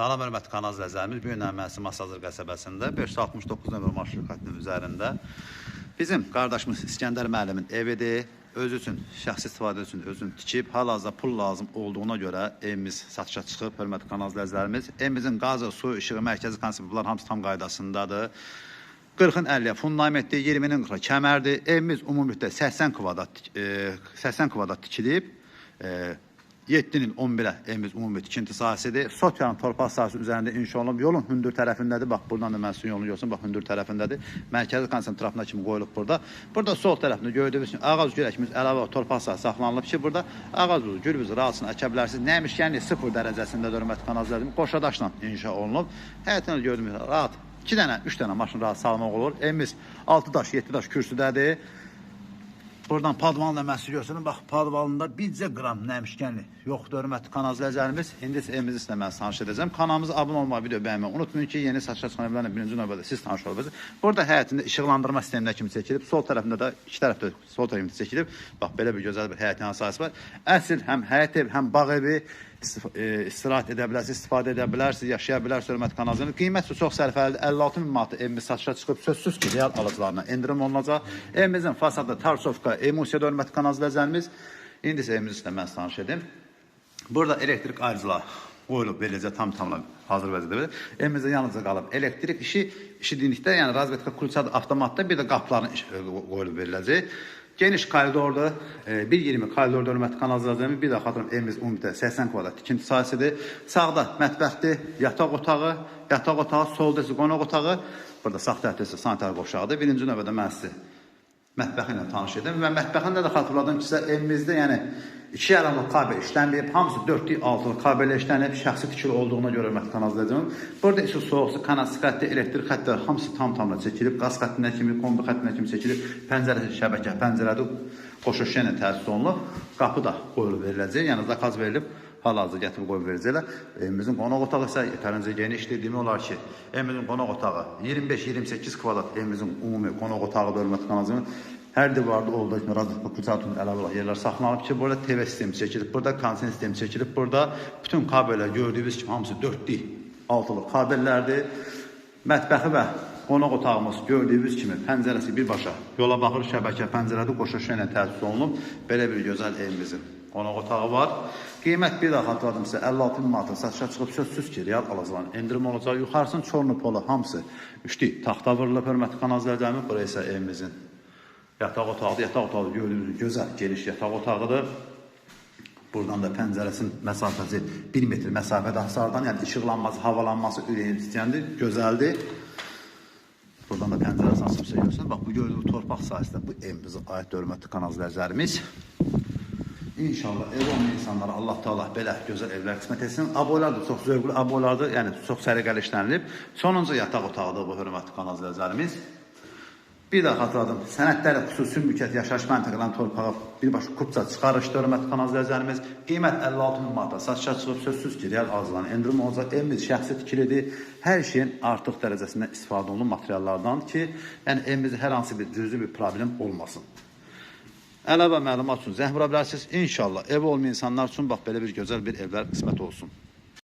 Salam hörmətli kanal izləyicilərimiz. Bu gün əməlsi Masazır qəsəbəsində 569 nömrə marşrut xəttinin üzərində bizim qardaşımız İskəndər müəllimin evidir. Özü üçün, şəxsi istifadə üçün özünü tikib, hal-hazırda pul lazım olduğuna görə evimiz satışa çıxıb, hörmətli kanal izləyicilərimiz. Evimizin qazı, su, işığı, mərkəzi konsepti bunlar hamısı tam qaydasındadır. 40-ın 50-yə fundamentdir, 20-nin 40-a kəmərdir. Evimiz ümumilikdə 80 kvadrat, e, 80 kvadrat tikilib. E, 7-nin 11-ə evimiz ümumi tikinti sahəsidir. Sotyanın torpaq sahəsi üzərində inşa olunub. Yolun hündür tərəfindədir. Bax, buradan da mən sizin yolunu görsün. Bax, hündür tərəfindədir. Mərkəzi konsentrafına kimi qoyulub burada. Burada sol tərəfində gördüyünüz kimi ağac gül əlavə torpaq sahəsi saxlanılıb ki, burada ağac uzu, gürbüz rağısını əkə bilərsiniz. Nəmişkənli 0 dərəcəsində hörmətli kanalcılarım qoşadaşla inşa olunub. Həyətində gördüyünüz rahat 2 dənə, 3 dənə maşın rahat salmaq olur. Evimiz 6 daş, 7 daş kürsüdədir. Buradan padvanla məhsul görsünün. Bax, padvalında bircə qram nəmişkənli yoxdur, hörmətli kanal izləyicilərimiz. İndi evimizi sizlə mən tanış edəcəm. Kanalımıza abunə olmağı, video bəyənməyi unutmayın ki, yeni satışa çıxan evlərlə birinci növbədə siz tanış olacaqsınız. Burada həyətində işıqlandırma sistemində kimi çəkilib, sol tərəfində də iki tərəfdə sol tərəfində çəkilib. Bax, belə bir gözəl bir həyət yanı sahəsi var. Əsl həm həyət ev, həm bağ evi istirahət edə bilərsiniz, istifadə edə bilərsiniz, yaşaya bilərsiniz kanal izləyicilərimiz. Qiyməti çox sərfəlidir. 56 min manat evimiz satışa çıxıb, sözsüz ki, real alıcılarına endirim olunacaq. Evimizin fasadı Tarsovka, Emusiya hörmətli kanal izləyicilərimiz. İndi isə evimizi sizlə mən tanış edim. Burada elektrik ayrıcılar qoyulub beləcə tam tamla hazır vəziyyətdə belə. Evimizdə yalnızca qalıb elektrik işi, işidikdə, yəni razvetka kulçadır, avtomatda bir də qapıların e, qoyulub veriləcək. Geniş koridorda, e, 1.20 koridorda hörmətli kanal izləyicilərimiz, bir də xatırlam evimiz ümumilikdə 80 kvadrat tikinti sahəsidir. Sağda mətbəxdir, yataq otağı, yataq otağı, solda isə qonaq otağı, burada sağ tərəfdə isə sanitar qoşağıdır. Birinci növbədə mən sizi mətbəxi ilə tanış edim və mətbəxində də xatırladım ki, sizə evimizdə yəni iki yaranlı kabel işlənməyib, hamısı 4 altılı kabel işlənib, şəxsi tikili olduğuna görə izləyicim. Burada isə soğuqsu, kanal elektrik xəttləri hamısı tam tamla çəkilib, qaz xəttinə kimi, kombi xəttinə kimi çəkilib, pəncərəsi şəbəkə, pəncərədə qoşuşu ilə təsis olunub, qapı da qoyulub veriləcək, yəni zakaz verilib, hal-hazırda gətirib qoyub verəcəklər. Evimizin qonaq otağı isə yetərincə genişdir. Demək olar ki, evimizin qonaq otağı 25-28 kvadrat evimizin ümumi qonaq otağı hörmətli kanalımızın hər divarda olduğu kimi kucatın əlavə yerlər saxlanılıb ki, burada TV sistemi çəkilib, burada konsen sistemi çəkilib, burada bütün kabellər gördüyünüz kimi hamısı 4 altılı kabellərdir. Mətbəxi və qonaq otağımız gördüyünüz kimi pəncərəsi birbaşa yola baxır, şəbəkə pəncərədə qoşuşu ilə təsis olunub. Belə bir gözəl evimizin qonaq otağı var. Qiymət bir daha xatırladım sizə 56 min manata satışa çıxıb sözsüz ki, real alıcıların endirim olacaq. Yuxarısının çornu polu hamısı üçlü taxta vurulub hörmətli kanal izləyicilərimiz. Bura evimizin yataq otağıdır. Yataq otağı gördüyünüz gözəl geniş yataq otağıdır. Buradan da pəncərəsinin məsafəsi 1 metr məsafədə hasardan, yəni işıqlanması, havalanması ürəyin istəyəndir, gözəldir. Buradan da pəncərəsini açıb seviyorsun. Bax bu gördüyünüz torpaq sahəsində bu evimizə aid hörmətli kanal izləyicilərimiz. İnşallah ev olmayan insanlara Allah Teala belə gözəl evlər qismət etsin. Abolar da çox zövqlü abolardır, yəni çox səliqəli işlənilib. Sonuncu yataq otağıdır bu hörmətli kanal izləyicilərimiz. Bir daha xatırladım. Sənədləri xüsusi mülkiyyət yaşayış məntəqələrin torpağı birbaşa kupça çıxarışdı hörmətli kanal izləyicilərimiz. Qiymət 56 min manata satışa çıxıb sözsüz ki, real arzulanan endirim olacaq. Evimiz şəxsi tikilidir. Hər şeyin artıq dərəcəsində istifadə olunan materiallardan ki, yəni evimizdə hər hansı bir cüzi bir problem olmasın. Əlavə məlumat üçün zəng vura bilərsiniz. İnşallah ev olmayan insanlar üçün bax belə bir gözəl bir evlər qismət olsun.